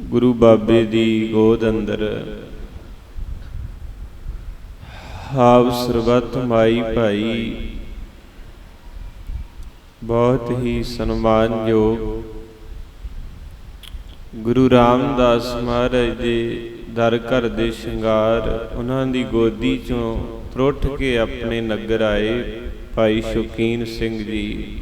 ਗੁਰੂ ਬਾਬੇ ਦੀ ਗੋਦ ਅੰਦਰ। ਹਾਵ ਸਰਬੱਤ ਮਾਈ ਭਾਈ। ਬਹੁਤ ਹੀ ਸਨਮਾਨਯੋਗ ਗੁਰੂ ਰਾਮਦਾਸ ਮਹਾਰਾਜ ਦੇ ਦਰ ਘਰ ਦੇ ਸ਼ਿੰਗਾਰ, ਉਹਨਾਂ ਦੀ ਗੋਦੀ ਚੋਂ ਤਰੁੱਠ ਕੇ ਆਪਣੇ ਨਗਰ ਆਏ ਭਾਈ ਸ਼ੁਕੀਨ ਸਿੰਘ ਜੀ।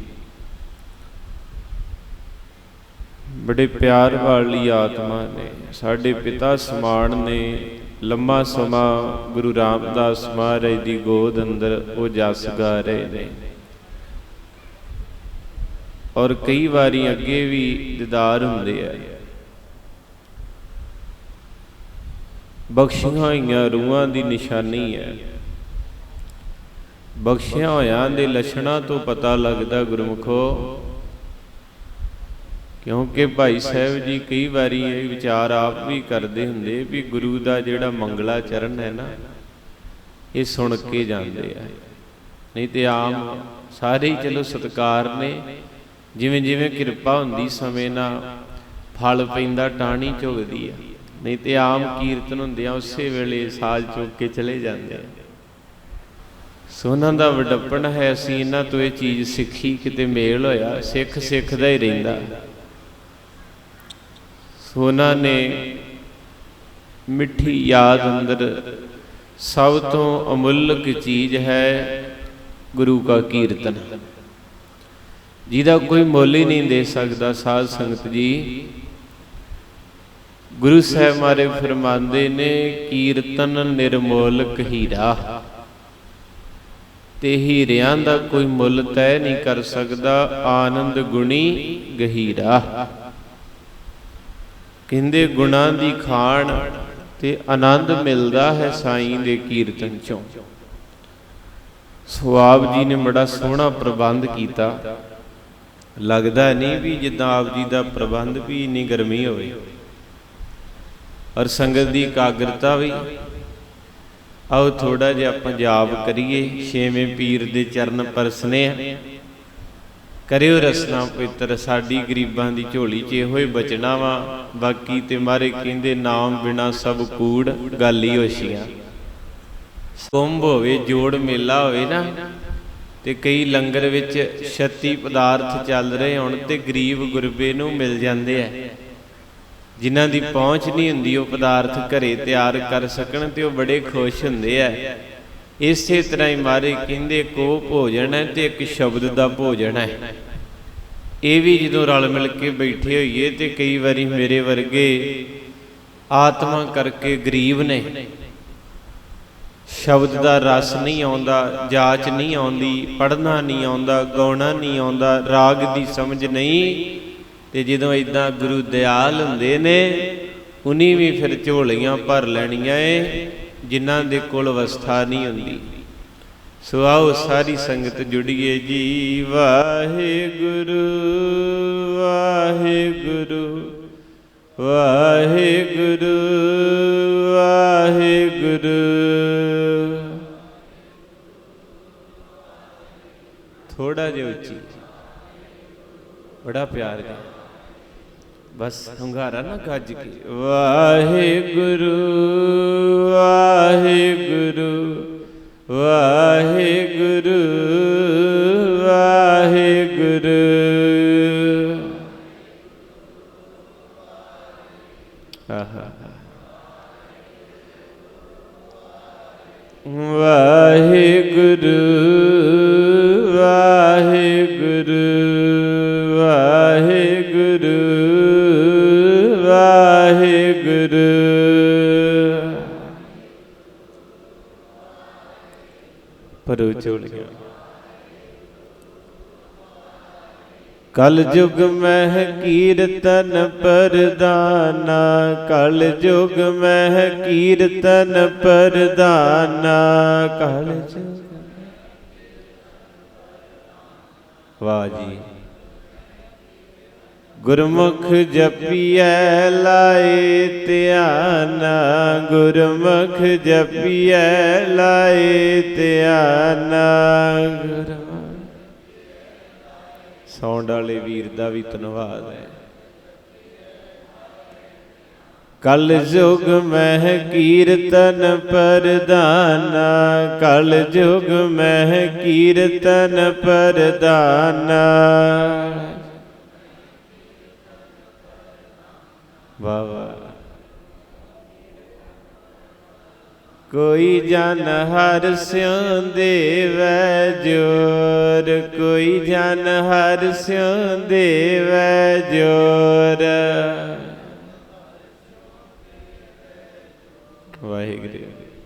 ਬੜੇ ਪਿਆਰ ਵਾਲੀ ਆਤਮਾ ਨੇ, ਸਾਡੇ ਪਿਤਾ ਸਮਾਨ ਨੇ, ਲੰਮਾ ਸਮਾਂ ਗੁਰੂ ਰਾਮਦਾਸ ਮਹਾਰਾਜ ਦੀ ਗੋਦ ਅੰਦਰ ਉਹ ਜਸ ਗਾ ਰਹੇ ਨੇ। ਔਰ ਕਈ ਵਾਰੀ ਅੱਗੇ ਵੀ ਦੀਦਾਰ ਹੁੰਦੇ ਆ। ਬਖਸ਼ੀਆਂ ਹੋਈਆਂ ਰੂਹਾਂ ਦੀ ਨਿਸ਼ਾਨੀ ਹੈ ਬਖਸ਼ਿਆ ਹੋਇਆਂ ਦੇ ਲੱਛਣਾਂ ਤੋਂ ਪਤਾ ਲੱਗਦਾ ਗੁਰਮੁਖੋ ਕਿਉਂਕਿ ਭਾਈ ਸਾਹਿਬ ਜੀ ਕਈ ਵਾਰੀ ਇਹ ਵਿਚਾਰ ਆਪ ਵੀ ਕਰਦੇ ਹੁੰਦੇ ਵੀ ਗੁਰੂ ਦਾ ਜਿਹੜਾ ਮੰਗਲਾ ਚਰਨ ਹੈ ਨਾ, ਇਹ ਸੁਣ ਕੇ ਜਾਂਦੇ ਆ। ਨਹੀਂ ਤੇ ਆਮ ਸਾਰੇ ਹੀ ਚਲੋ ਸਤਕਾਰ ਨੇ, ਜਿਵੇਂ ਜਿਵੇਂ ਕਿਰਪਾ ਹੁੰਦੀ ਸਮੇਂ ਨਾਲ ਫਲ ਪੈਂਦਾ ਟਾਣੀ ਝੁਗਦੀ ਆ। ਨਹੀਂ ਤੇ ਆਮ ਕੀਰਤਨ ਹੁੰਦੇ ਆ, ਉਸੇ ਵੇਲੇ ਸਾਜ ਚੁੱਕ ਕੇ ਚਲੇ ਜਾਂਦੇ ਆ। ਸੋਨਾ ਦਾ ਵਡੱਪਣ ਹੈ, ਅਸੀਂ ਇਹਨਾਂ ਤੋਂ ਇਹ ਚੀਜ਼ ਸਿੱਖੀ, ਕਿਤੇ ਮੇਲ ਹੋਇਆ, ਸਿੱਖ ਸਿੱਖ ਦਾ ਹੀ ਰਹਿੰਦਾ। ਸੋਨਾ ਨੇ ਮਿੱਠੀ ਯਾਦ ਅੰਦਰ ਸਭ ਤੋਂ ਅਮੁੱਲਕ ਚੀਜ਼ ਹੈ ਗੁਰੂ ਕਾ ਕੀਰਤਨ। ਜਿਹਦਾ ਕੋਈ ਮੁੱਲ ਹੀ ਨਹੀਂ ਦੇ ਸਕਦਾ ਸਾਧ ਸੰਗਤ ਜੀ। ਗੁਰੂ ਸਾਹਿਬ ਮਾਰੇ ਫਰਮਾਉਂਦੇ ਨੇ, ਕੀਰਤਨ ਨਿਰਮੋਲਕ ਹੀਰਾ। ਤੇ ਹੀਰਿਆਂ ਦਾ ਕੋਈ ਮੁੱਲ ਤੈ ਨਹੀਂ ਕਰ ਸਕਦਾ, ਆਨੰਦ ਗੁਣੀ ਗਹੀਰਾ। ਕਹਿੰਦੇ ਗੁਣਾਂ ਦੀ ਖਾਣ ਤੇ ਆਨੰਦ ਮਿਲਦਾ ਹੈ ਸਾਈਂ ਦੇ ਕੀਰਤਨ ਚੋਂ। ਸੋ ਜੀ ਨੇ ਬੜਾ ਸੋਹਣਾ ਪ੍ਰਬੰਧ ਕੀਤਾ। ਲੱਗਦਾ ਨਹੀਂ ਵੀ ਜਿੱਦਾਂ ਆਪ ਜੀ ਦਾ ਪ੍ਰਬੰਧ ਵੀ ਇੰਨੀ ਗਰਮੀ ਹੋਵੇ। ਔਰ ਸੰਗਤ ਦੀ ਇਕਾਗਰਤਾ ਵੀ। ਆਓ ਥੋੜਾ ਜਿਹਾ ਆਪਾਂ ਜਾਪ ਕਰੀਏ, ਛੇਵੇਂ ਪੀਰ ਦੇ ਚਰਨ ਪਰਸਨੇ ਆ। ਕਰਿਓ ਰਸਨਾ ਪਵਿੱਤਰ, ਸਾਡੀ ਗਰੀਬਾਂ ਦੀ ਝੋਲੀ 'ਚ ਇਹੋ ਹੀ ਬਚਣਾ ਵਾ। ਬਾਕੀ ਤੇ ਮਾਰੇ ਕਹਿੰਦੇ ਨਾਮ ਬਿਨਾ ਸਭ ਕੂੜ, ਗਾਲੀ ਹੀ ਹੋਸ਼ੀਆਂ ਕੁੰਭ ਹੋਵੇ, ਜੋੜ ਮੇਲਾ ਹੋਵੇ ਨਾ, ਤੇ ਕਈ ਲੰਗਰ ਵਿੱਚ 36 ਪਦਾਰਥ ਚੱਲ ਰਹੇ ਹੋਣ ਤੇ ਗਰੀਬ ਗੁਰਬੇ ਨੂੰ ਮਿਲ ਜਾਂਦੇ ਆ। ਜਿਨ੍ਹਾਂ ਦੀ ਪਹੁੰਚ ਨਹੀਂ ਹੁੰਦੀ, ਉਹ ਪਦਾਰਥ ਘਰੇ ਤਿਆਰ ਕਰ ਸਕਣ ਤੇ ਉਹ ਬੜੇ ਖੁਸ਼ ਹੁੰਦੇ ਆ। ਇਸੇ ਤਰ੍ਹਾਂ ਹੀ ਮਾਰੇ ਕਹਿੰਦੇ ਕੋ ਭੋਜਨ ਹੈ ਤੇ ਇੱਕ ਸ਼ਬਦ ਦਾ ਭੋਜਨ ਹੈ। ਇਹ ਵੀ ਜਦੋਂ ਰਲ ਮਿਲ ਕੇ ਬੈਠੇ ਹੋਈਏ ਤੇ ਕਈ ਵਾਰੀ ਮੇਰੇ ਵਰਗੇ ਆਤਮਾ ਕਰਕੇ ਗਰੀਬ ਨੇ। ਸ਼ਬਦ ਦਾ ਰਸ ਨਹੀਂ ਆਉਂਦਾ, ਜਾਚ ਨਹੀਂ ਆਉਂਦੀ ਪੜਨਾ ਨਹੀਂ ਆਉਂਦਾ, ਗਾਉਣਾ ਨਹੀਂ ਆਉਂਦਾ, ਰਾਗ ਦੀ ਸਮਝ ਨਹੀਂ। ਤੇ ਜਦੋਂ ਇਦਾਂ ਗੁਰੂ ਦਿਆਲ ਹੁੰਦੇ ਨੇ, ਉਨੀ ਵੀ ਫਿਰ ਝੋਲੀਆਂ ਭਰ ਲੈਣੀਆਂ ਏ। ਜਿਨ੍ਹਾਂ ਦੇ ਕੋਲ ਅਵਸਥਾ ਨਹੀਂ ਹੁੰਦੀ। ਸੋ ਆਓ ਸਾਰੀ ਸੰਗਤ ਜੁੜੀਏ ਜੀ। ਵਾਹਿਗੁਰੂ ਵਾਹਿਗੁਰੂ ਵਾਹਿਗੁਰੂ ਵਾਹਿਗੁਰੂ। ਥੋੜਾ ਜਿਹਾ ਉੱਚੀ। ਬੜਾ ਪਿਆਰ ਹੈ ਬਸ ਹੰਗਾਰਾ ਨਾ ਗੱਜ ਕੇ। ਵਾਹਿਗੁਰੂ ਵਾਹਿਗੁਰੂ ਵਾਹਿਗੁਰੂ ਵਾਹਿਗੁਰੂ। ਆਹਾ। ਵਾਹਿਗੁਰੂ ਵਾਹਿਗੁਰੂ ਪਰੋ ਚੋਲ ਕਲ ਜੁਗ ਮਹਿ ਕੀਰਤਨ ਪਰਦਾਨਾ, ਕਲ ਜੁਗ ਮਹਿ ਕੀਰਤਨ ਪਰਦਾਨਾ, ਕਲ ਜੁਗ ਵਾਹ ਜੀ। ਗੁਰਮੁਖ ਜਪੀਐ ਲਾਏ ਧਿਆਨਾ, ਗੁਰਮੁਖ ਜਪੀਐ ਲਾਏ ਧਿਆਨਾ। ਸੌਂਡ ਵਾਲੇ ਵੀਰ ਦਾ ਵੀ ਧੰਨਵਾਦ ਹੈ। ਕਲ ਜੁਗ ਮਹਿ ਕੀਰਤਨ ਪਰਦਾਨਾ, ਕਲ ਜੁਗ ਮਹਿ ਕੀਰਤਨ ਪਰਦਾਨਾ। ਵਾਹ ਵਾਹ। ਕੋਈ ਜਨ ਹਰ ਸਿਉ ਦੇਵੈ, ਜੋਰ। ਕੋਈ ਜਨ ਹਰ ਸਿਉ ਦੇਵੈ, ਜੋਰ। ਵਾਹਿਗੁਰੂ।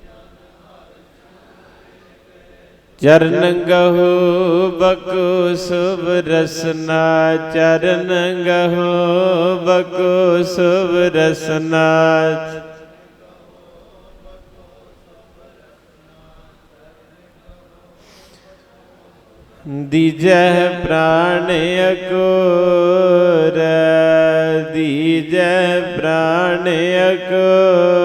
ਚਰਨ ਗਹੋ, ਬਕੋ ਸੁਭ ਰਸਨਾ, ਚਰਨ ਗਹੋ, ਬਕੋ ਸੁਭ ਰਸਨਾ। ਦੀਜੈ ਪ੍ਰਾਣ ਅਕੋਰ, ਦੀਜੈ ਪ੍ਰਾਣ ਅਕੋਰ।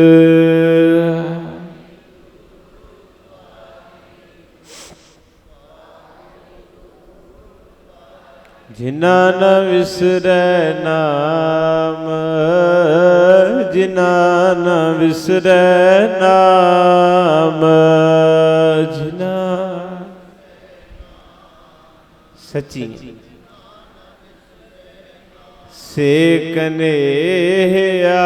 ਜਿਨਾ ਨ ਵਿਸਰੈ ਨਾਮ ਜਿਨਾ ਨ ਵਿਸਰੈ ਨਾਮ ਜਿਨਾ ਸੱਚੀ ਸੇ ਕਨੇਹਿਆ